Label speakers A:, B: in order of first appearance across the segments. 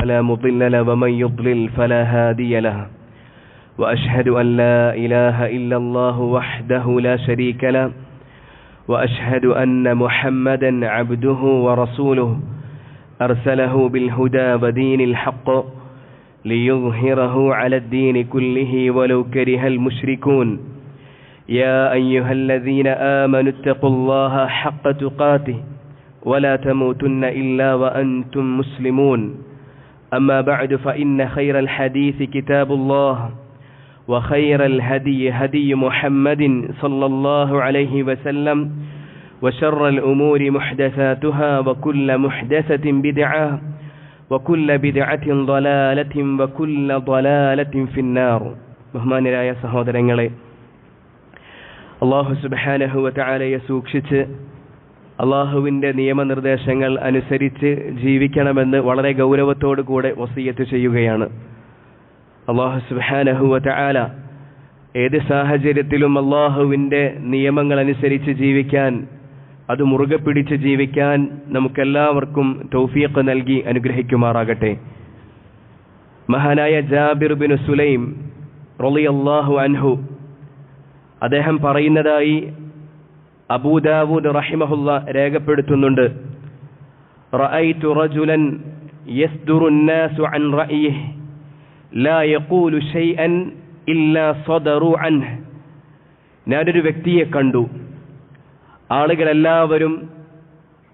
A: فلا مضل له ومن يضلل فلا هادي له. وأشهد أن لا إله إلا الله وحده لا شريك له. وأشهد أن محمدا عبده ورسوله. أرسله بالهدى ودين الحق ليظهره على الدين كله ولو كره المشركون. يا أيها الذين آمنوا اتقوا الله حق تقاته. ولا تموتن إلا وأنتم مسلمون. أما بعد فإن خير الحديث كتاب الله وخير الهدي هدي محمد صلى الله عليه وسلم وشر الأمور محدثاتها وكل محدثة بدعة وكل بدعة ضلالة وكل ضلالة في النار ബഹുമാനരായ സഹോദരങ്ങളെ അള്ളാഹു സുബാനഹുവറ്റാലയെ സൂക്ഷിച്ച് അള്ളാഹുവിന്റെ നിയമനിർദ്ദേശങ്ങൾ അനുസരിച്ച് ജീവിക്കണമെന്ന് വളരെ ഗൗരവത്തോടു കൂടെ വസീയത്ത് ചെയ്യുകയാണ്. അള്ളാഹു സുബാനഹുവറ്റാല ഏത് സാഹചര്യത്തിലും അള്ളാഹുവിന്റെ നിയമങ്ങൾ അനുസരിച്ച് ജീവിക്കാൻ അത് മുറുകെ പിടിച്ച് ജീവിക്കാൻ നമുക്കെല്ലാവർക്കും തൗഫീഖ് നൽകി അനുഗ്രഹിക്കുമാറാകട്ടെ. മഹാനായ ജാബിർ ബിൻ സുലൈം റൊളി അള്ളാഹു അൻഹു അദ്ദേഹം പറയുന്നതായി അബൂദാവൂദ് റഹിമഹുല്ല രേഖപ്പെടുത്തുന്നുണ്ട് റഅയ്തു റജുലൻ യസ്ദുറു الناس عن رأيه لا يقول شيئا إلا صدروا عنه ഞാനൊരു വ്യക്തിയെ കണ്ടു ആളുകളെല്ലാവരും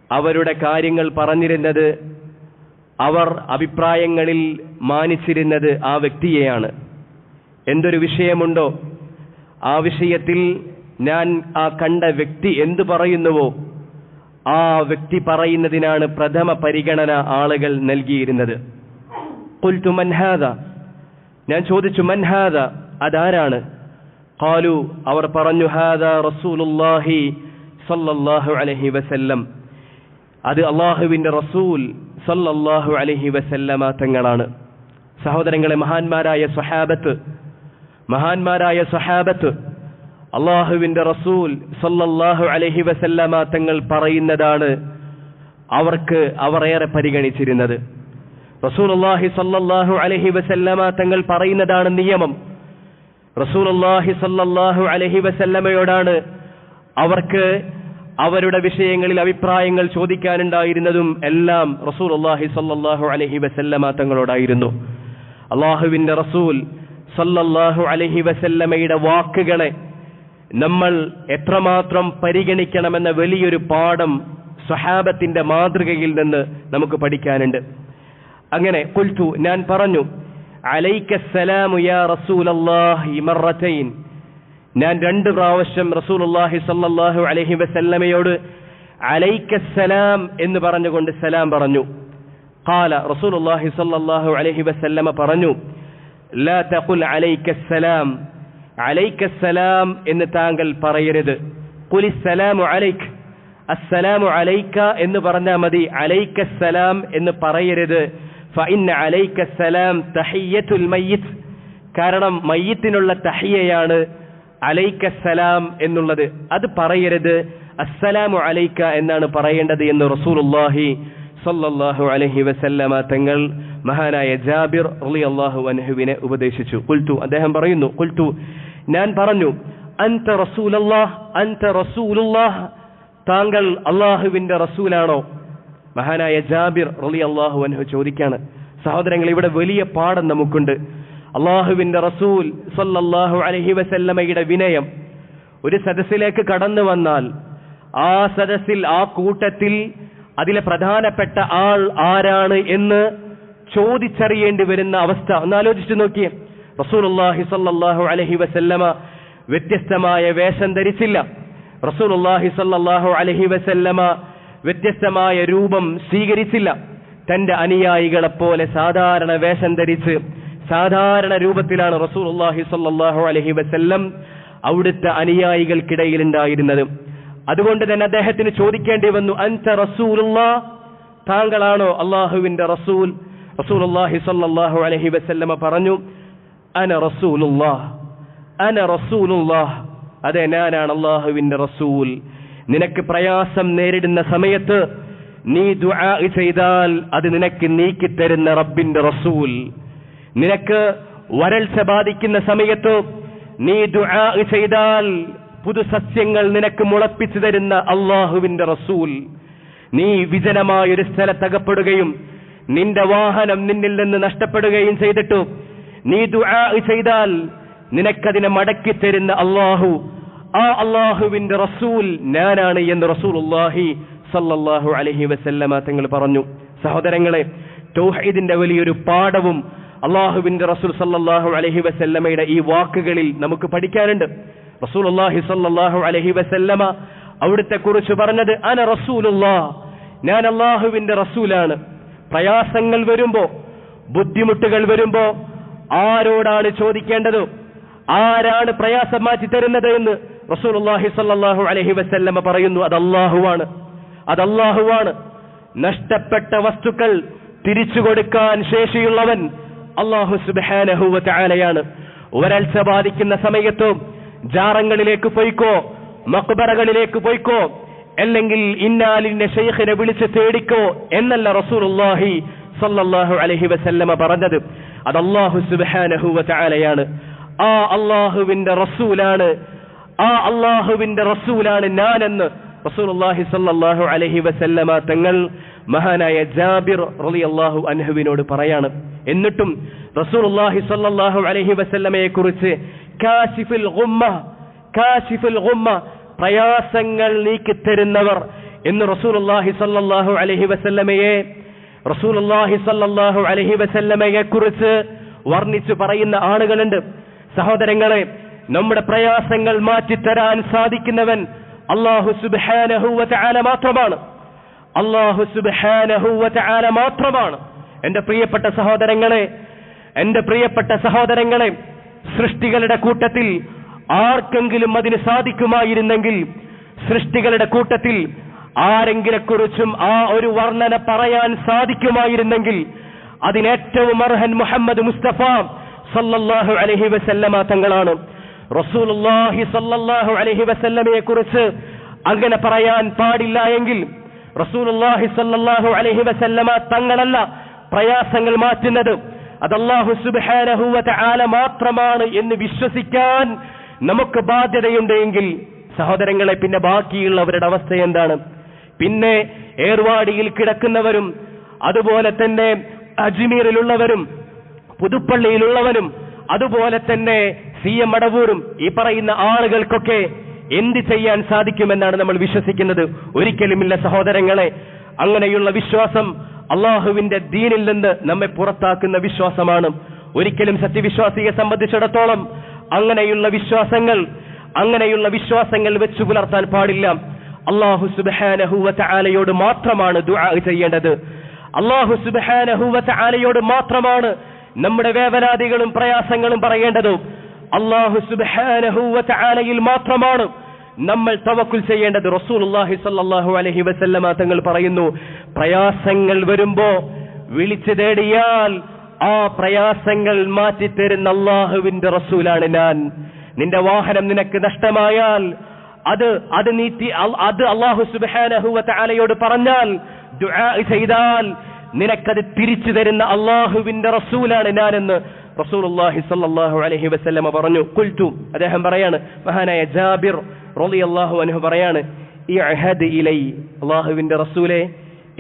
A: അവരുടെ കാര്യങ്ങൾ പറഞ്ഞിരുന്നത് അവർ അഭിപ്രായങ്ങളിൽ മാനിച്ചിരുന്നത് ആ വ്യക്തിയെയാണ് എന്തൊരു വിഷയമുണ്ടോ ആ വിഷയത്തിൽ ഞാൻ ആ കണ്ട വ്യക്തി എന്തു പറയുന്നുവോ ആ വ്യക്തി പറയുന്നതിനാണ് പ്രഥമ പരിഗണന ആളുകൾ നൽകിയിരുന്നത്. കുൽത്തു മൻഹാദ ഞാൻ ചോദിച്ചു മൻഹാദ അതാരാണ്? കാലു അവർ പറഞ്ഞു ഹാദ റസൂലുല്ലാഹി സല്ലല്ലാഹു അലൈഹി വസല്ലം. അത് അള്ളാഹുവിന്റെ റസൂൽ സല്ലല്ലാഹു അലഹി വസല്ലമ തങ്ങളാണ്. സഹോദരങ്ങളെ മഹാന്മാരായ സ്വഹാബത്ത് മഹാന്മാരായ സഹാബത്ത് അള്ളാഹുവിന്റെ റസൂൽ സല്ലല്ലാഹു അലഹി വസല്ലമ തങ്ങൾ പറയുന്നതാണ് അവർക്ക് അവർ ഏറെ പരിഗണിച്ചിരുന്നത്. റസൂൽ അള്ളാഹി സല്ലല്ലാഹു അലഹി വസല്ലമ തങ്ങൾ പറയുന്നതാണ് നിയമം. റസൂൽ അള്ളാഹി സല്ലല്ലാഹു അലഹി വസല്ലമയോടാണ് അവർക്ക് അവരുടെ വിഷയങ്ങളിൽ അഭിപ്രായങ്ങൾ ചോദിക്കാനുണ്ടായിരുന്നതും എല്ലാം റസൂൽ അള്ളാഹി സല്ലല്ലാഹു അലഹി വസല്ലമ തങ്ങളോടായിരുന്നു. അള്ളാഹുവിന്റെ റസൂൽ സല്ലല്ലാഹു അലഹി വസല്ലമയുടെ വാക്കുകളെ നമ്മൾ എത്രമാത്രം പരിഗണിക്കണമെന്ന വലിയൊരു പാഠം സഹാബത്തിന്റെ മാതൃകയിൽ നിന്ന് നമുക്ക് പഠിക്കാനുണ്ട്. അങ്ങനെ കുൽത്തു ഞാൻ പറഞ്ഞു റസൂലല്ലാഹി മറത്തൈൻ ഞാൻ രണ്ട് പ്രാവശ്യം റസൂലുള്ളാഹി സല്ലാഹു അലൈഹി വസല്ലമയോട് അലൈക്കസ്സലാം എന്ന് പറഞ്ഞുകൊണ്ട് സലാം പറഞ്ഞു. ഖാല റസൂലുള്ളാഹി സല്ലാഹു അലഹി വസല്ലമ പറഞ്ഞു ലാ തഖുൽ അലൈക്കസ്സലാം അലൈക്കസ്സലാം എന്ന് താങ്കൾ പറയരുത്. കുലിസ്സലാമു അലൈക്ക് അസ്സലാമു അലൈക്ക എന്ന് പറഞ്ഞാൽ മതി. അലൈക്കസലാം എന്ന് പറയരുത്. ഫഇന്ന അലൈക്കസ്സലാം തഹിയ്യത്തുൽ മയ്യിത്ത്. കാരണം മയ്യത്തിനുള്ള തഹിയയാണ് അലൈക്കസലാം എന്നുള്ളത്. അത് പറയരുത്. അസ്സലാമു അലൈക്ക എന്നാണ് പറയേണ്ടത് എന്ന് റസൂലുള്ളാഹി സല്ലല്ലാഹു അലൈഹി വസല്ലമ തങ്ങൾ മഹാനായ ജാബിർ റളിയല്ലാഹു അൻഹുവിനെ ഉപദേശിച്ചു. കുൽത്തു അദ്ദേഹം പറയുന്നു കുൽത്തു ഞാൻ പറഞ്ഞു അൻത റസൂലല്ലാഹ് അൻത റസൂലുള്ളാഹ് താങ്കൾ അള്ളാഹുവിന്റെ റസൂലാണോ? മഹാനായ ജാബിർ റളിയല്ലാഹു അൻഹു ചോദിക്കാണ് സഹോദരങ്ങൾ ഇവിടെ വലിയ പാഠം നമുക്കുണ്ട്. അള്ളാഹുവിന്റെ റസൂൽ സല്ലല്ലാഹു അലൈഹി വസല്ലമയുടെ വിനയം ഒരു സദസ്സിലേക്ക് കടന്നു വന്നാൽ ആ സദസ്സിൽ ആ കൂട്ടത്തിൽ അതിലെ പ്രധാനപ്പെട്ട ആൾ ആരാണ് എന്ന് ചോദിച്ചറിയേണ്ടി വരുന്ന അവസ്ഥ. ഒന്ന് ആലോചിച്ചു നോക്കിയേ. റസൂലുള്ളാഹി സല്ലാഹു അലഹി വസല്ലമ വ്യത്യസ്തമായ വേഷം ധരിച്ചില്ല. റസൂലുള്ളാഹി സല്ലാഹു അലഹി വസല്ലമ വ്യത്യസ്തമായ രൂപം സ്വീകരിച്ചില്ല. തന്റെ അനുയായികളെ പോലെ സാധാരണ വേഷം ധരിച്ച് സാധാരണ രൂപത്തിലാണ് റസൂലുള്ളാഹി സല്ലാഹു അലഹി വസല്ലം അവിടുത്തെ അനുയായികൾക്കിടയിൽ ഉണ്ടായിരുന്നത്. അതുകൊണ്ട് തന്നെ അദ്ദേഹത്തിന് ചോദിക്കേണ്ടി വന്നു അൻത റസൂലുള്ള? താങ്കളാണോ അള്ളാഹുവിന്റെ റസൂൽ? റസൂലുള്ളാഹി സല്ലാഹു അലഹി വസല്ലമ പറഞ്ഞു അന റസൂലുള്ളാഹ് അന റസൂലുള്ളാഹ്. അതെ ഞാനാണ് അള്ളാഹുവിന്റെ റസൂൽ. നിനക്ക് പ്രയാസം നേരിടുന്ന സമയത്ത് നീ ദുആ ചെയ്താൽ അത് നിനക്ക് നീക്കിത്തരുന്ന റബ്ബിന്റെ റസൂൽ. നിനക്ക് വരൾച്ച ബാധിക്കുന്ന സമയത്ത് നീ ദുആ ചെയ്താൽ പുതുസസ്യങ്ങൾ നിനക്ക് മുളപ്പിച്ചു തരുന്ന അള്ളാഹുവിന്റെ റസൂൽ. നീ വിജനമായ ഒരു സ്ഥലത്തകപ്പെടുകയും നിന്റെ വാഹനം നിന്നിൽ നിന്ന് നഷ്ടപ്പെടുകയും ചെയ്തിട്ടു നീ ദുആ ചെയ്താൽ നിനക്കതിനെ മടക്കി തരുന്ന അള്ളാഹു ആ അള്ളാഹുവിന്റെ റസൂൽ ഞാനാണ് എന്ന് റസൂലുള്ളാഹി സല്ലല്ലാഹു അലഹി വസല്ലമ തങ്ങൾ പറഞ്ഞു. സഹോദരങ്ങളെ തൗഹീദിന്റെ വലിയൊരു പാഠവും അള്ളാഹുവിന്റെ റസൂൽ സല്ലല്ലാഹു അലഹി വസല്ലമയുടെ ഈ വാക്കുകളിൽ നമുക്ക് പഠിക്കാനുണ്ട്. റസൂൽ അള്ളാഹി സല്ലല്ലാഹു അലഹി വസല്ലമ അവിടുത്തെ കുറിച്ച് പറഞ്ഞത് അന റസൂലുള്ളാ ഞാൻ അള്ളാഹുവിന്റെ റസൂലാണ്. പ്രയാസങ്ങൾ വരുമ്പോ ബുദ്ധിമുട്ടുകൾ വരുമ്പോ ആരോടാണ് ചോദിക്കേണ്ടത്? ആരാണ് പ്രയാസം മാറ്റി തരുന്നത് എന്ന് റസൂലുള്ളാഹി സല്ലല്ലാഹു അലൈഹി വസല്ലമ പറയുന്നു. അത് അള്ളാഹുവാണ് അത് അള്ളാഹുവാണ് നഷ്ടപ്പെട്ട വസ്തുക്കൾ തിരിച്ചു കൊടുക്കാൻ ശേഷിയുള്ളവൻ അള്ളാഹു സുബ്ഹാനഹു വതആലയാണ്. ഒരൽച്ച ബാധിക്കുന്ന സമയത്തും ജാറങ്ങളിലേക്ക് പോയിക്കോ മക്ബറകളിലേക്ക് പോയിക്കോ അല്ലെങ്കിൽ ഇന്നാലിന്റെ ഷെയ്ഖിനെ വിളിച്ച് തേടിക്കോ എന്നല്ല റസൂലുള്ളാഹി സല്ലല്ലാഹു അലൈഹി വസല്ലമ പറഞ്ഞത്. അത് അള്ളാഹു സുബ്ഹാനഹു വതആലയാണ്. ആ അള്ളാഹുവിന്റെ റസൂലാണ്. ആ അള്ളാഹുവിന്റെ റസൂലാണ് ഞാനെന്ന് റസൂലുള്ളാഹി അലൈഹി വസല്ലമ തങ്ങൾ മഹാനായ ജാബിർ റളിയല്ലാഹു അൻഹുവിനോട് പറയാണ്. എന്നിട്ടും റസൂലുള്ളാഹി സല്ലല്ലാഹു അലൈഹി വസല്ലമയെ കുറിച്ച് കാശിഫുൽ ഗുമ്മ കാശിഫുൽ പ്രയാസങ്ങൾ എന്ന് റസൂലുള്ളാഹി സല്ലല്ലാഹു അലൈഹി വസല്ലമയെ റസൂലുള്ളാഹി സല്ലല്ലാഹു അലൈഹി വസല്ലമയെ കുറിച്ച് വർണിച്ചു പറയുന്ന ആളുകളുണ്ട്. സഹോദരങ്ങളെ നമ്മുടെ പ്രയാസങ്ങൾ മാറ്റിത്തരാൻ സാധിക്കുന്നവൻ അള്ളാഹു സുബ്ഹാനഹു വതആല മാത്രമാണ്. അള്ളാഹു സുബ്ഹാനഹു വതആല മാത്രമാണ്. എന്റെ പ്രിയപ്പെട്ട സഹോദരങ്ങളെ എന്റെ പ്രിയപ്പെട്ട സഹോദരങ്ങളെ സൃഷ്ടികളുടെ കൂട്ടത്തിൽ ആർക്കെങ്കിലും അതിന് സാധിക്കുമായിരുന്നെങ്കിൽ സൃഷ്ടികളുടെ കൂട്ടത്തിൽ ആരെങ്കിലെക്കുറിച്ചും ആ ഒരു വർണന പറയാൻ സാധിക്കുമായിരുന്നെങ്കിൽ അതിനേറ്റവും അർഹൻ മുഹമ്മദ് മുസ്തഫ സല്ലല്ലാഹു അലഹി വസല്ലമ തങ്ങളാണ്. റസൂലുള്ളാഹി സല്ലല്ലാഹു അലഹി വസല്ലമയെ കുറിച്ച് അങ്ങനെ പറയാൻ പാടില്ല എങ്കിൽ റസൂലുള്ളാഹി സല്ലല്ലാഹു അലഹി വസല്ലമ തങ്ങളല്ല പ്രയാസങ്ങൾ മാറ്റുന്നത്. അത് അല്ലാഹു സുബ്ഹാനഹു വതആല മാത്രമാണ് എന്ന് വിശ്വസിക്കാൻ നമുക്ക് ബാധ്യതയുണ്ടെങ്കിൽ സഹോദരങ്ങളെ പിന്നെ ബാക്കിയുള്ളവരുടെ അവസ്ഥ എന്താണ്? പിന്നെ ഏർവാടിയിൽ കിടക്കുന്നവരും അതുപോലെ തന്നെ അജ്മീറിലുള്ളവരും പുതുപ്പള്ളിയിലുള്ളവരും അതുപോലെ തന്നെ സി എം മടവൂരും ഈ പറയുന്ന ആളുകൾക്കൊക്കെ എന്ത് ചെയ്യാൻ സാധിക്കുമെന്നാണ് നമ്മൾ വിശ്വസിക്കുന്നത്. ഒരിക്കലുമില്ല സഹോദരങ്ങളെ അങ്ങനെയുള്ള വിശ്വാസം അള്ളാഹുവിന്റെ ദീനിൽ നിന്ന് നമ്മെ പുറത്താക്കുന്ന വിശ്വാസമാണ്. ഒരിക്കലും സത്യവിശ്വാസിയെ സംബന്ധിച്ചിടത്തോളം അങ്ങനെയുള്ള വിശ്വാസങ്ങൾ അങ്ങനെയുള്ള വിശ്വാസങ്ങൾ വെച്ചു പുലർത്താൻ പാടില്ല. അള്ളാഹു സുബാനഹുവത്ത ആലയോട് മാത്രമാണ് ദുആ ചെയ്യേണ്ടത്. അള്ളാഹു സുബാനഹുവത്ത ആലയോട് മാത്രമാണ് നമ്മുടെ വേവനാദികളും പ്രയാസങ്ങളും പറയേണ്ടത്. അള്ളാഹു സുബാനഹുവത്ത ആലയിൽ മാത്രമാണ് നമ്മൾ തവക്കുൽ ചെയ്യേണ്ടത്. റസൂലുള്ളാഹി സ്വല്ലല്ലാഹു അലഹി വസല്ലമ തങ്ങൾ പറയുന്നു പ്രയാസങ്ങൾ വരുമ്പോ വിളിച്ചു തേടിയാൽ ആ പ്രയാസങ്ങൾ മാറ്റിത്തരുന്ന അള്ളാഹുവിന്റെ റസൂലാണ് ഞാൻ. നിന്റെ വാഹനം നിനക്ക് നഷ്ടമായാൽ അത് അത് നീറ്റി അത് അള്ളാഹു വതആലയോട് പറഞ്ഞാൽ ചെയ്താൽ നിനക്കത് തിരിച്ചു തരുന്ന അള്ളാഹുവിന്റെ റസൂലാണ് ഞാനെന്ന് റസൂലുള്ളാഹി സ്വല്ലല്ലാഹു അലൈഹി വസല്ലമ പറഞ്ഞു. കുൽത്തു അദ്ദേഹം പറയാണ് മഹാനായ ജാബിർ റളിയല്ലാഹു അൻഹു പറയാണ് അഹദ് ഇലൈ അള്ളാഹുവിന്റെ റസൂലെ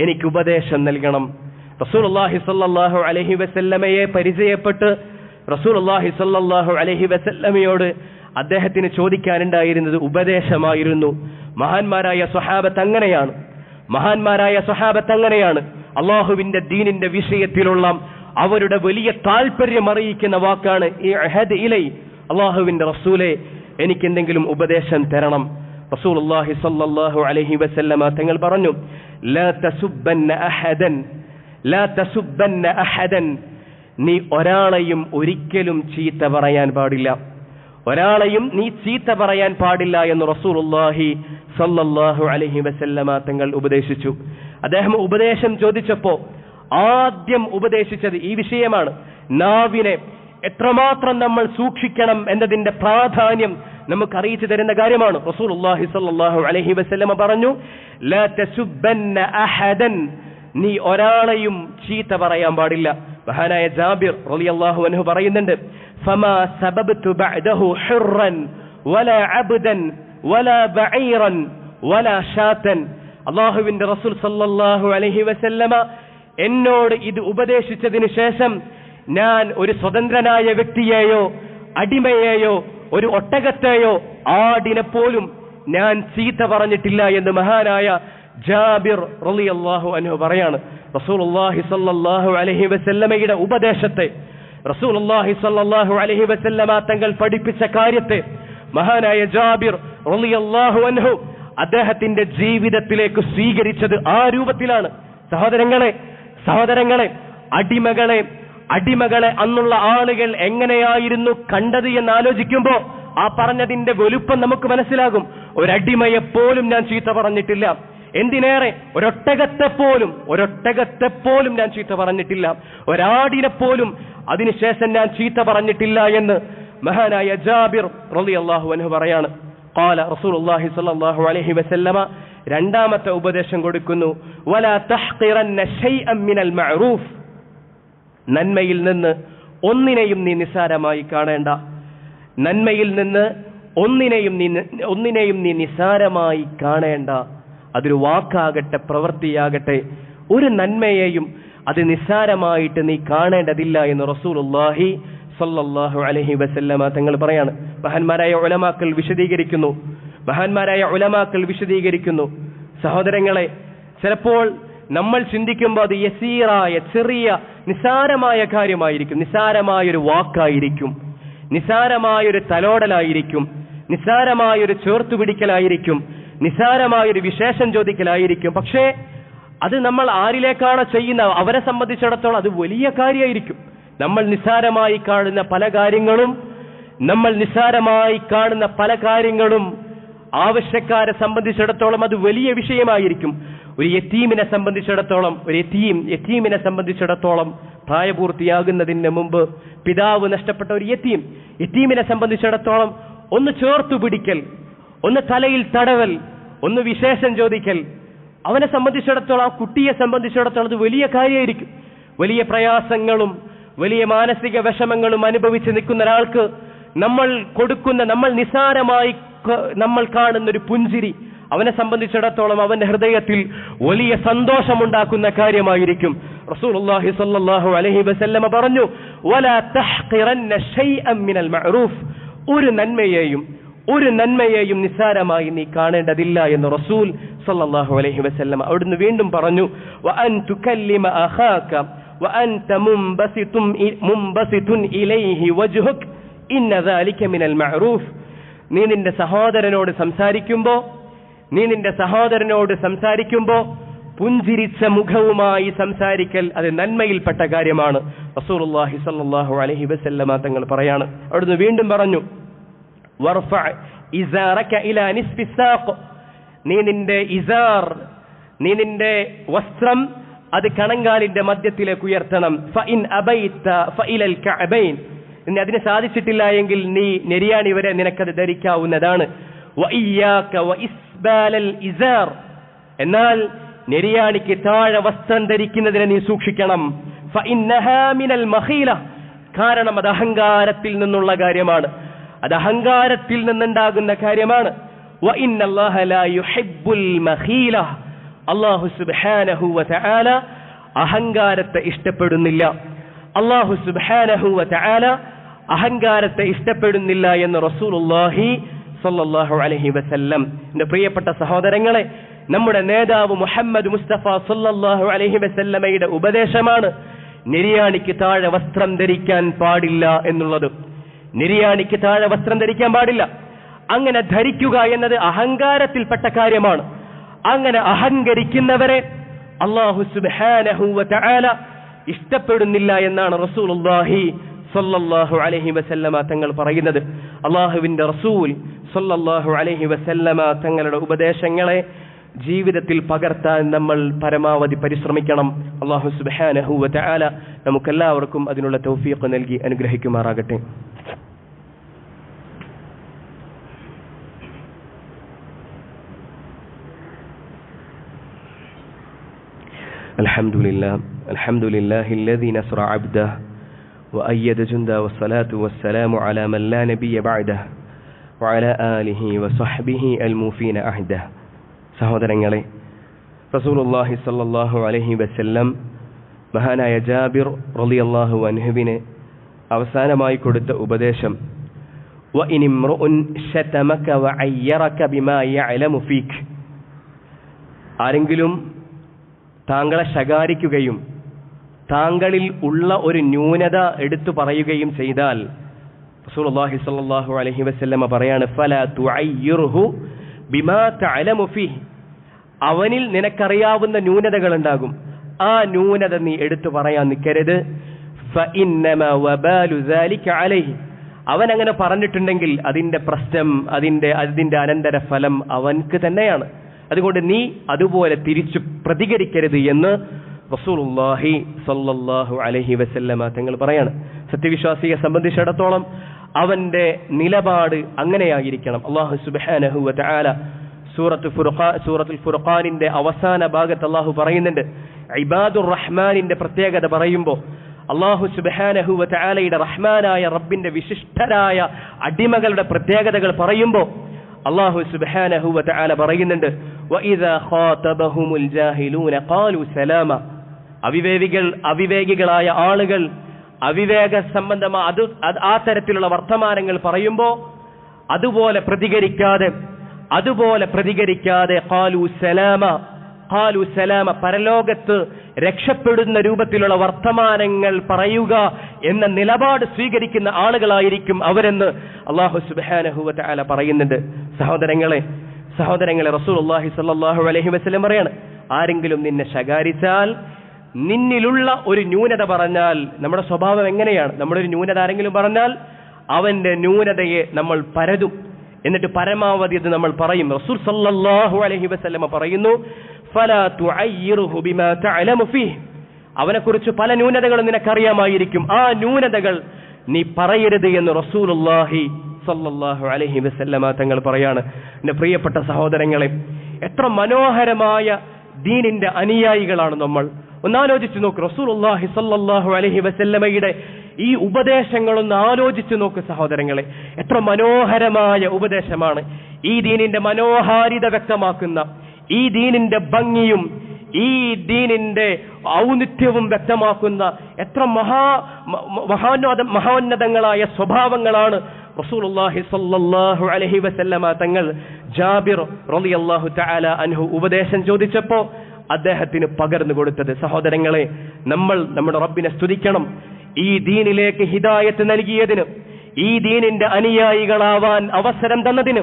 A: എനിക്ക് ഉപദേശം നൽകണം. റസൂലുള്ളാഹി സ്വല്ലല്ലാഹു അലൈഹി വസല്ലമയെ പരിചയപ്പെട്ട് റസൂലുള്ളാഹി സ്വല്ലല്ലാഹു അലൈഹി വസല്ലമയോട് അദ്ദേഹത്തിന് ചോദിക്കാനുണ്ടായിരുന്നത് ഉപദേശമായിരുന്നു. മഹാന്മാരായ സ്വഹാബത്ത് അങ്ങനെയാണ്. മഹാന്മാരായ സ്വഹാബത്ത് അങ്ങനെയാണ്. അള്ളാഹുവിന്റെ ദീനിന്റെ വിഷയത്തിലുള്ള അവരുടെ വലിയ താല്പര്യം അറിയിക്കുന്ന വാക്കാണ് ഇലൈ. അള്ളാഹുവിന്റെ റസൂലെ എനിക്ക് എന്തെങ്കിലും ഉപദേശം തരണം. റസൂലുള്ളാഹി സ്വല്ലല്ലാഹു അലൈഹി വസല്ലമ തങ്ങൾ പറഞ്ഞു നീ ഒരാളെയും ഒരിക്കലും ചീത്ത പറയാൻ പാടില്ല. ഒരാളെയും നീ ചീത്ത പറയാൻ പാടില്ല എന്ന് റസൂലുള്ളാഹി സല്ലല്ലാഹു അലഹി വസല്ലമ തങ്ങൾ ഉപദേശിച്ചു. അദ്ദേഹം ഉപദേശം ചോദിച്ചപ്പോ ആദ്യം ഉപദേശിച്ചത് ഈ വിഷയമാണ്. നാവിനെ എത്രമാത്രം നമ്മൾ സൂക്ഷിക്കണം എന്നതിന്റെ പ്രാധാന്യം നമുക്ക് അറിയിച്ചു തരുന്ന കാര്യമാണ്. റസൂലുള്ളാഹി സ്വല്ലല്ലാഹു അലൈഹി വസല്ലമ പറഞ്ഞു അഹദൻ. നീ ഒരാളെയും ചീത്ത പറയാൻ പാടില്ല. മഹാനായ ജാബിർ അള്ളാഹു അൻഹു പറയുന്നുണ്ട് ഫമാ سببت ബഅദഹു حرا വലാ അബ്ദൻ വലാ ബഈറൻ വലാ شاتا അള്ളാഹുവിന്റെ റസൂൽ സല്ലല്ലാഹു അലൈഹി വസല്ലമ എന്നോട് ഇത് ഉപദേശിച്ചതിന് ശേഷം ഞാൻ ഒരു സ്വതന്ത്രനായ വ്യക്തിയെയോ അടിമയെയോ ഒരു ഒട്ടകത്തെയോ ആടിനെ പോലും ഞാൻ ചീത്ത പറഞ്ഞിട്ടില്ല എന്ന് മഹാനായ ജാബിർ റളിയല്ലാഹു അൻഹു പറയാണ്. റസൂലുള്ളാഹി സല്ലല്ലാഹു അലൈഹി വസല്ലമയുടെ ഉപദേശത്തെ റസൂലുള്ളാഹി സ്വല്ലല്ലാഹു അലൈഹി വസല്ലമ തങ്ങൾ പഠിപ്പിച്ച കാര്യത്തെ മഹാനായ ജാബിർ റളിയല്ലാഹു അൻഹു അദ്ദേഹത്തിന്റെ ജീവിതത്തിലേക്ക് സ്വീകരിച്ചത് ആ രൂപത്തിലാണ്. സഹോദരങ്ങളെ സഹോദരങ്ങളെ അടിമകളെ അടിമകളെ അന്നുള്ള ആളുകൾ എങ്ങനെയായിരുന്നു കണ്ടത് എന്ന് ആലോചിക്കുമ്പോൾ ആ പറഞ്ഞതിന്റെ വലുപ്പം നമുക്ക് മനസ്സിലാകും. ഒരടിമയെ പോലും ഞാൻ ചീത്ത പറഞ്ഞിട്ടില്ല. എന്തിനേറെ? ഒരൊട്ടകത്തെ പോലും ഒരൊട്ടകത്തെ പോലും ഞാൻ ചീത്ത പറഞ്ഞിട്ടില്ല. ഒരാടിനെ പോലും അതിനുശേഷം ഞാൻ ചീത്ത പറഞ്ഞിട്ടില്ല എന്ന് മഹാനായ ജാബിർ റളിയല്ലാഹു അൻഹു പറയാണ് قال رسول الله صلى الله عليه وسلم രണ്ടാമത്തെ ഉപദേശം കൊടുക്കുന്നു വല തഹ്ഖിറന്ന ഷൈഅൻ മിനൽ മഅറൂഫ് നന്മയിൽ നിന്ന് ഒന്നിനെയും നീ നിസാരമായി കാണേണ്ട നന്മയിൽ നിന്ന് ഒന്നിനെയും നീ ഒന്നിനെയും നീ നിസാരമായി കാണേണ്ട അതൊരു വാക്കാകട്ടെ പ്രവൃത്തിയാകട്ടെ ഒരു നന്മയെയും അത് നിസ്സാരമായിട്ട് നീ കാണേണ്ടതില്ല എന്ന് റസൂലുള്ളാഹി സല്ലല്ലാഹു അലഹി വസല്ലമ തങ്ങൾ പറയാണ്. മഹാന്മാരായ ഉലമാക്കൾ വിശദീകരിക്കുന്നു. മഹാന്മാരായ ഉലമാക്കൾ വിശദീകരിക്കുന്നു. സഹോദരങ്ങളെ ചിലപ്പോൾ നമ്മൾ ചിന്തിക്കുമ്പോൾ അത് യസീറായ ചെറിയ നിസാരമായ കാര്യമായിരിക്കും. നിസാരമായൊരു വാക്കായിരിക്കും. നിസാരമായൊരു തലോടലായിരിക്കും. നിസാരമായൊരു ചേർത്തുപിടിക്കലായിരിക്കും. നിസാരമായൊരു വിശേഷം ചോദിക്കലായിരിക്കും. പക്ഷേ അത് നമ്മൾ ആരിലേക്കാണ് ചെയ്യുന്ന? അവരെ സംബന്ധിച്ചിടത്തോളം അത് വലിയ കാര്യമായിരിക്കും. നമ്മൾ നിസ്സാരമായി കാണുന്ന പല കാര്യങ്ങളും നമ്മൾ നിസ്സാരമായി കാണുന്ന പല കാര്യങ്ങളും ആവശ്യക്കാരെ സംബന്ധിച്ചിടത്തോളം അത് വലിയ വിഷയമായിരിക്കും. ഒരു യത്തീമിനെ സംബന്ധിച്ചിടത്തോളം ഒരു യത്തീം യത്തീമിനെ സംബന്ധിച്ചിടത്തോളം പ്രായപൂർത്തിയാകുന്നതിന് മുമ്പ് പിതാവ് നഷ്ടപ്പെട്ട ഒരു യത്തീം യത്തീമിനെ സംബന്ധിച്ചിടത്തോളം ഒന്ന് ചേർത്തു പിടിക്കൽ ഒന്ന് തലയിൽ തടവൽ ഒന്ന് വിശേഷം ചോദിക്കൽ അവനെ സംബന്ധിച്ചിടത്തോളം ആ കുട്ടിയെ സംബന്ധിച്ചിടത്തോളം അത് വലിയ കാര്യമായിരിക്കും. വലിയ പ്രയാസങ്ങളും വലിയ മാനസിക വിഷമങ്ങളും അനുഭവിച്ച് നിൽക്കുന്ന ഒരാൾക്ക് നമ്മൾ കൊടുക്കുന്ന നമ്മൾ നിസാരമായി നമ്മൾ കാണുന്ന ഒരു പുഞ്ചിരി അവനെ സംബന്ധിച്ചിടത്തോളം അവന്റെ ഹൃദയത്തിൽ വലിയ സന്തോഷമുണ്ടാക്കുന്ന കാര്യമായിരിക്കും. റസൂലുള്ളാഹി സ്വല്ലല്ലാഹു അലൈഹി വസല്ലമ പറഞ്ഞു ഒരു നന്മയെയും ഒരു നന്മയെയും നിസ്സാരമായി നീ കാണേണ്ടതില്ല എന്ന് റസൂൽ സല്ലല്ലാഹു അലൈഹി വസല്ലം അവിടുന്ന് വീണ്ടും പറഞ്ഞു വഅൻ അഖാക മിനൽ മഅറൂഫ്. നീ നിന്റെ സഹോദരനോട് സംസാരിക്കുമ്പോ നീ നിന്റെ സഹോദരനോട് സംസാരിക്കുമ്പോ പുഞ്ചിരിച്ച മുഖവുമായി സംസാരിക്കൽ അത് നന്മയിൽപ്പെട്ട കാര്യമാണ്. റസൂലുള്ളാഹി സാഹു അലൈഹി വസല്ലമ തങ്ങൾ പറയാണ്. അവിടുന്ന് വീണ്ടും പറഞ്ഞു വർഫ ഇസാറക ഇലാ നീ നിന്റെ ഇസാർ നീ നിന്റെ വസ്ത്രം അത് കണങ്കാലിന്റെ മധ്യത്തിലേക്ക് ഉയർത്തണം. ഫഇൻ ഇനി അതിന് സാധിച്ചിട്ടില്ല എങ്കിൽ നീ നെരിയാണി വരെ നിനക്കത് ധരിക്കാവുന്നതാണ്. എന്നാൽ നെരിയാണിക്ക് താഴെ വസ്ത്രം ധരിക്കുന്നതിനെ നീ സൂക്ഷിക്കണം. കാരണം അത് അഹങ്കാരത്തിൽ നിന്നുള്ള കാര്യമാണ്. അത് അഹങ്കാരത്തിൽ നിന്നുണ്ടാകുന്ന കാര്യമാണ്. അള്ളാഹു സുബാനഹുവ ചാല അഹങ്കാരത്തെ ഇഷ്ടപ്പെടുന്നില്ല. അള്ളാഹു സുബാനഹുവ ചാല അഹങ്കാരത്തെ ഇഷ്ടപ്പെടുന്നില്ല എന്ന് റസൂൽ അലഹി വസല്ലം. എന്റെ പ്രിയപ്പെട്ട സഹോദരങ്ങളെ നമ്മുടെ നേതാവ് മുഹമ്മദ് മുസ്തഫ സല്ലാഹു അലഹി വസല്ലമയുടെ ഉപദേശമാണ് നിര്യാണിക്ക് താഴെ വസ്ത്രം ധരിക്കാൻ പാടില്ല എന്നുള്ളത്. നിര്യാണിക്ക് താഴെ വസ്ത്രം ധരിക്കാൻ പാടില്ല. അങ്ങനെ ധരിക്കുക എന്നത് അഹങ്കാരത്തിൽപ്പെട്ട കാര്യമാണ്. അങ്ങനെ അഹങ്കരിക്കുന്നവരെ അള്ളാഹു വതആല ഇഷ്ടപ്പെടുന്നില്ല എന്നാണ് റസൂലുള്ളാഹി സല്ലല്ലാഹു അലൈഹി വസല്ലമ തങ്ങൾ പറയുന്നത്. അള്ളാഹുവിന്റെ റസൂൽ സല്ലല്ലാഹു അലൈഹി വസല്ലമ തങ്ങളുടെ ഉപദേശങ്ങളെ ജീവിതത്തിൽ പകർത്താൻ നമ്മൾ പരമാവധി പരിശ്രമിക്കണം. അള്ളാഹു സുബ്ഹാനഹു വതആല നമുക്കെല്ലാവർക്കും അതിനുള്ള തൗഫീഖ് നൽകി അനുഗ്രഹിക്കുമാറാകട്ടെ. الحمد لله الحمد لله الذي نصر عبده وأيد جنده والصلاة والسلام على من لا نبي بعده وعلى آله وصحبه الموفين عهده സഹോദരങ്ങളെ റസൂലുള്ളാഹി സല്ലല്ലാഹു അലൈഹി വസല്ലം മഹാനായ ജാബിർ റളിയല്ലാഹു അൻഹുവിന് അവസാനമായി കൊടുത്ത ഉപദേശം وإن امرؤ شتمك وعيرك بما يعلم فيك ആരെങ്കിലും താങ്കളെ ശകാരിക്കുകയും താങ്കളിൽ ഉള്ള ഒരു ന്യൂനത എടുത്തു പറയുകയും ചെയ്താൽ റസൂലുള്ളാഹി സ്വല്ലല്ലാഹു അലൈഹി വസല്ലമ പറയാണ് ഫലാ തുഅയ്യിർഹു ബിമാ തഅലമു ഫീഹ്. അവനിൽ നിനക്കറിയാവുന്ന ന്യൂനതകൾ ഉണ്ടാകും. ആ ന്യൂനത നീ എടുത്തു പറയാൻ നിൽക്കരുത്. അവൻ അങ്ങനെ പറഞ്ഞിട്ടുണ്ടെങ്കിൽ അതിന്റെ പ്രശ്നം അതിന്റെ അതിന്റെ അനന്തര ഫലം അവൻക്ക് തന്നെയാണ്. അതുകൊണ്ട് നീ അതുപോലെ തിരിച്ചു പ്രതികരിക്കരുത് എന്ന് റസൂലുള്ളാഹി സല്ലല്ലാഹു അലഹി വസല്ലമ തങ്ങൾ പറയാണ്. സത്യവിശ്വാസിയെ സംബന്ധിച്ചിടത്തോളം അവന്റെ നിലപാട് അങ്ങനെയായിരിക്കണം. അള്ളാഹു സുബ്ഹാനഹു വാല സൂറത്ത് ഫുർഖാ സൂറത്തുൽ ഫുർഖാനിന്റെ അവസാന ഭാഗത്ത് അള്ളാഹു പറയുന്നുണ്ട്. ഇബാദുർ റഹ്മാനിന്റെ പ്രത്യേകത പറയുമ്പോൾ അള്ളാഹു സുബ്ഹാനഹു വാലയുടെ റഹ്മാനായ റബ്ബിന്റെ വിശിഷ്ടരായ അടിമകളുടെ പ്രത്യേകതകൾ പറയുമ്പോൾ അള്ളാഹു സുബ്ഹാനഹു വാല പറയുന്നുണ്ട് സലാമ അവിവേകികൾ അവിവേകികളായ ആളുകൾ അവിവേക സംബന്ധമായ അത് ആ തരത്തിലുള്ള വർത്തമാനങ്ങൾ പറയുമ്പോൾ അതുപോലെ പ്രതികരിക്കാതെ അതുപോലെ പ്രതികരിക്കാതെ ഖാലു സലാമ ഖാലു സലാമ പരലോകത്ത് രക്ഷപ്പെടുന്ന രൂപത്തിലുള്ള വർത്തമാനങ്ങൾ പറയുക എന്ന നിലപാട് സ്വീകരിക്കുന്ന ആളുകളായിരിക്കും അവരെന്ന് അള്ളാഹു സുബ്ഹാനഹു വ തആല പറയുന്നുണ്ട്. സഹോദരങ്ങളെ സഹോദരങ്ങളെ റസൂൽ അള്ളാഹി സ്വല്ലല്ലാഹു അലഹി വസ്ലം പറയാണ് ആരെങ്കിലും നിന്നെ ശകാരിച്ചാൽ നിന്നിലുള്ള ഒരു ന്യൂനത പറഞ്ഞാൽ നമ്മുടെ സ്വഭാവം എങ്ങനെയാണ്? നമ്മുടെ ഒരു ന്യൂനത ആരെങ്കിലും പറഞ്ഞാൽ അവന്റെ ന്യൂനതയെ നമ്മൾ പരതും. എന്നിട്ട് പരമാവധി അത് നമ്മൾ പറയും. റസൂൽ സല്ലാഹു അലഹി വസ്ലമ പറയുന്നു അവനെക്കുറിച്ച് പല ന്യൂനതകളും നിനക്കറിയാമായിരിക്കും. ആ ന്യൂനതകൾ നീ പറയരുത് എന്ന് റസൂലുള്ളാഹി സല്ലല്ലാഹു അലഹി വസല്ലമ തങ്ങൾ പറയാണ് എന്റെ പ്രിയപ്പെട്ട സഹോദരങ്ങളെ എത്ര മനോഹരമായ ദീനിന്റെ അനുയായികളാണ് നമ്മൾ. ഒന്നാലോചിച്ച് നോക്ക് റസൂലുള്ളാഹി സല്ലല്ലാഹു അലൈഹി വസല്ലമയുടെ ഈ ഉപദേശങ്ങളൊന്ന് ആലോചിച്ച് നോക്ക് സഹോദരങ്ങളെ. എത്ര മനോഹരമായ ഉപദേശമാണ് ഈ ദീനിന്റെ മനോഹാരിത വ്യക്തമാക്കുന്ന ഈ ദീനിന്റെ ഭംഗിയും ഈ ദീനിന്റെ ഔന്നിത്യവും വ്യക്തമാക്കുന്ന എത്ര മഹാ മ- മഹോന്നതങ്ങളായ സ്വഭാവങ്ങളാണ് റസൂലുള്ളാഹി അലൈഹി വസല്ലമ തങ്ങൾ ജാബിർ റളിയല്ലാഹു തആല അൻഹു ഉപദേശം ചോദിച്ചപ്പോൾ അദ്ദേഹത്തിന് പകർന്നു കൊടുത്തത് സഹോദരങ്ങളെ നമ്മൾ നമ്മുടെ റബ്ബിനെ സ്തുതിക്കണം. ഈ ദീനിലേക്ക് ഹിദായത്ത് നൽകിയതിന് ഈ ദീനിന്റെ അനുയായികളാവാൻ അവസരം തന്നതിന്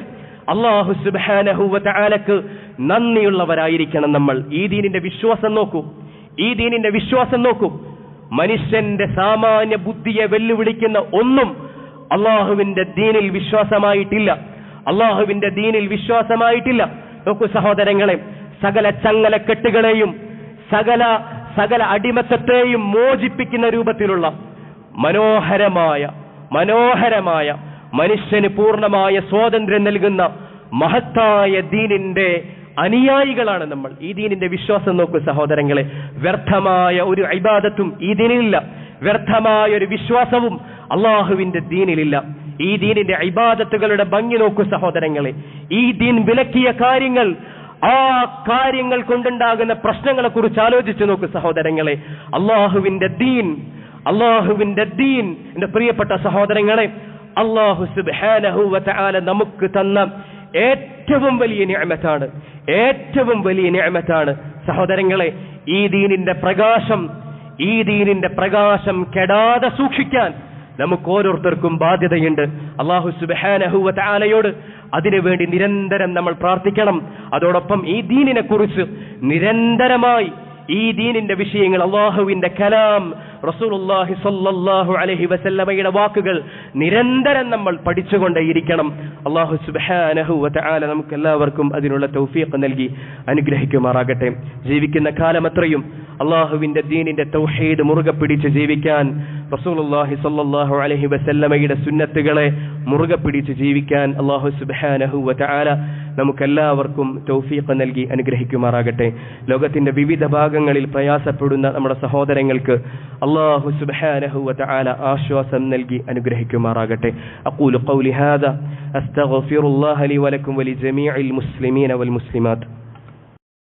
A: അള്ളാഹു സുബ്ഹാനഹു വ തആലക്ക് നന്ദിയുള്ളവരായിരിക്കണം നമ്മൾ. ഈ ദീനിന്റെ വിശ്വാസം നോക്കൂ. ഈ ദീനിന്റെ വിശ്വാസം നോക്കൂ. മനുഷ്യന്റെ സാമാന്യ ബുദ്ധിയെ വെല്ലുവിളിക്കുന്ന ഒന്നും അള്ളാഹുവിന്റെ ദീനിൽ വിശ്വാസമായിട്ടില്ല. അള്ളാഹുവിന്റെ ദീനിൽ വിശ്വാസമായിട്ടില്ല. നോക്കൂ സഹോദരങ്ങളെ സകല ചങ്ങലക്കെട്ടുകളെയും സകല സകല അടിമത്തത്തെയും മോചിപ്പിക്കുന്ന രൂപത്തിലുള്ള മനോഹരമായ മനോഹരമായ മനുഷ്യന് പൂർണമായ സ്വാതന്ത്ര്യം നൽകുന്ന മഹത്തായ ദീനിന്റെ അനുയായികളാണ് നമ്മൾ. ഈ ദീനിന്റെ വിശ്വാസം നോക്കൂ സഹോദരങ്ങളെ വ്യർത്ഥമായ ഒരു ഇബാദത്തും ഈ ദീനിലില്ല. വ്യർത്ഥമായ ഒരു വിശ്വാസവും അള്ളാഹുവിന്റെ ദീനിലില്ല. ഈ ദീനിന്റെ ഇബാദത്തുകളുടെ ഭംഗി നോക്കൂ സഹോദരങ്ങളെ. ഈ ദീൻ വിലക്കിയ കാര്യങ്ങൾ ആ കാര്യങ്ങൾ കൊണ്ടുണ്ടാകുന്ന പ്രശ്നങ്ങളെ കുറിച്ച് ആലോചിച്ചു നോക്കൂ സഹോദരങ്ങളെ. അള്ളാഹുവിന്റെ ദീൻ അള്ളാഹുവിന്റെ ദീൻ. എന്റെ പ്രിയപ്പെട്ട സഹോദരങ്ങളെ അള്ളാഹു സുബ്ഹാനഹു വ നമുക്ക് തന്ന ഏറ്റവും വലിയ ഞാമത്താണ് ഏറ്റവും വലിയ ഞാമത്താണ് സഹോദരങ്ങളെ ഈ ദീനിന്റെ പ്രകാശം ഈ ദീനിന്റെ പ്രകാശം കെടാതെ സൂക്ഷിക്കാൻ നമുക്ക് ഓരോരുത്തർക്കും ബാധ്യതയുണ്ട്. അള്ളാഹു സുബ്ഹാനഹു വ അതിനുവേണ്ടി നിരന്തരം നമ്മൾ പ്രാർത്ഥിക്കണം. അതോടൊപ്പം ഈ ദീനിനെ കുറിച്ച് നിരന്തരമായി ഈ ദീനിന്റെ വിഷയങ്ങൾ അള്ളാഹുവിന്റെ കലാം റസൂലുള്ളാഹി സ്വല്ലല്ലാഹു അലൈഹി വസല്ലമയുടെ വാക്കുകൾ നിരന്തരം നമ്മൾ പഠിച്ചുകൊണ്ടേയിരിക്കണം. അള്ളാഹു സുബ്ഹാനഹു വതആല തആല നമുക്ക് എല്ലാവർക്കും അതിനുള്ള തൗഫീഖ് നൽകി അനുഗ്രഹിക്കുമാറാകട്ടെ. ജീവിക്കുന്ന കാലം അത്രയും അള്ളാഹുവിന്റെ ദീനിന്റെ തൗഹീദ് മുറുകെ പിടിച്ച് ജീവിക്കാൻ റസൂലുള്ളാഹി സല്ലല്ലാഹു അലൈഹി വസല്ലമയുടെ സുന്നത്തുകളെ മുറുകെ പിടിച്ച് ജീവിക്കാൻ അള്ളാഹു സുബ്ഹാനഹു വതആല നമുക്കെല്ലാവർക്കും തൗഫീഖ് നൽകി അനുഗ്രഹിക്കുമാറാകട്ടെ. ലോകത്തിന്റെ വിവിധ ഭാഗങ്ങളിൽ പ്രയാസപ്പെടുന്ന നമ്മുടെ സഹോദരങ്ങൾക്ക് അള്ളാഹു സുബ്ഹാനഹു വതആല ആശ്വാസം നൽകി അനുഗ്രഹിക്കുമാറാകട്ടെ. അഖൂലു ഖൗലി ഹാദാ അസ്തഗ്ഫിറുല്ലാഹ ലി വലക്കും വലിജമീഇൽ മുസ്ലിമീന വൽ മുസ്ലിമാത്ത്